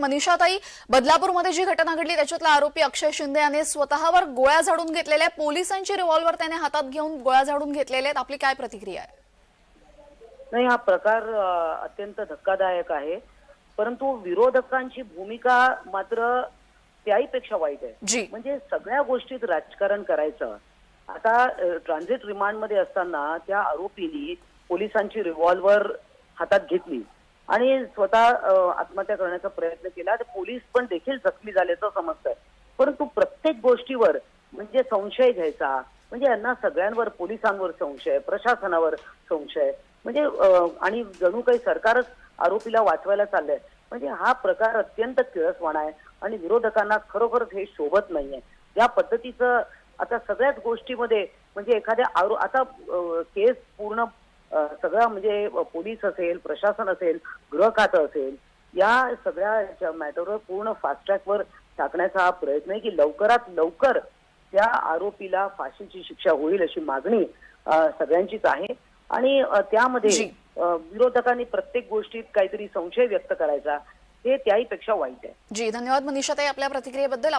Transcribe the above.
मनीषाताई बदलापूरमध्ये जी घटना घडली त्याच्यातला आरोपी अक्षय शिंदे याने स्वतःवर गोळ्या झाडून घेतलेल्या. पोलिसांची रिव्हॉल्वर त्याने हातात घेऊन गोळ्या झाडून घेतलेल्या आहेत. आपली काय प्रतिक्रिया आहे? नाही हा प्रकार अत्यंत धक्कादायक आहे. परंतु विरोधकांची भूमिका मात्र त्याहीपेक्षा वाईट आहे. जी. म्हणजे सगळ्या गोष्टीत राजकारण करायचं. आता ट्रान्झिट रिमांडमध्ये असताना त्या आरोपीनी पोलिसांची रिव्हॉल्वर हातात घेतली. आणि स्वतः आत्महत्या करण्याचा प्रयत्न केला तर पोलीस पण देखील जखमी झाल्याचं समजतंय. परंतु प्रत्येक गोष्टीवर म्हणजे संशय घ्यायचा. म्हणजे यांना सगळ्यांवर पोलिसांवर संशय प्रशासनावर संशय म्हणजे आणि जणू काही सरकारच आरोपीला वाचवायला चाललंय. म्हणजे हा प्रकार अत्यंत किळसवाणा आहे आणि विरोधकांना खरोखरच हे शोभत नाहीये. या पद्धतीचं आता सगळ्याच गोष्टीमध्ये म्हणजे एखाद्या आरो आता केस पूर्ण सगळं म्हणजे पोलीस असेल प्रशासन असेल गृह खातं असेल या सगळ्या मॅटरवर पूर्ण फास्ट ट्रॅकवर टाकण्याचा हा प्रयत्न आहे की लवकरात लवकर त्या आरोपीला फाशीची शिक्षा होईल अशी मागणी सगळ्यांचीच आहे. आणि त्यामध्ये विरोधकांनी प्रत्येक गोष्टीत काहीतरी संशय व्यक्त करायचा हे त्याहीपेक्षा वाईट आहे. जी धन्यवाद मनीषाताई आपल्या प्रतिक्रियेबद्दल.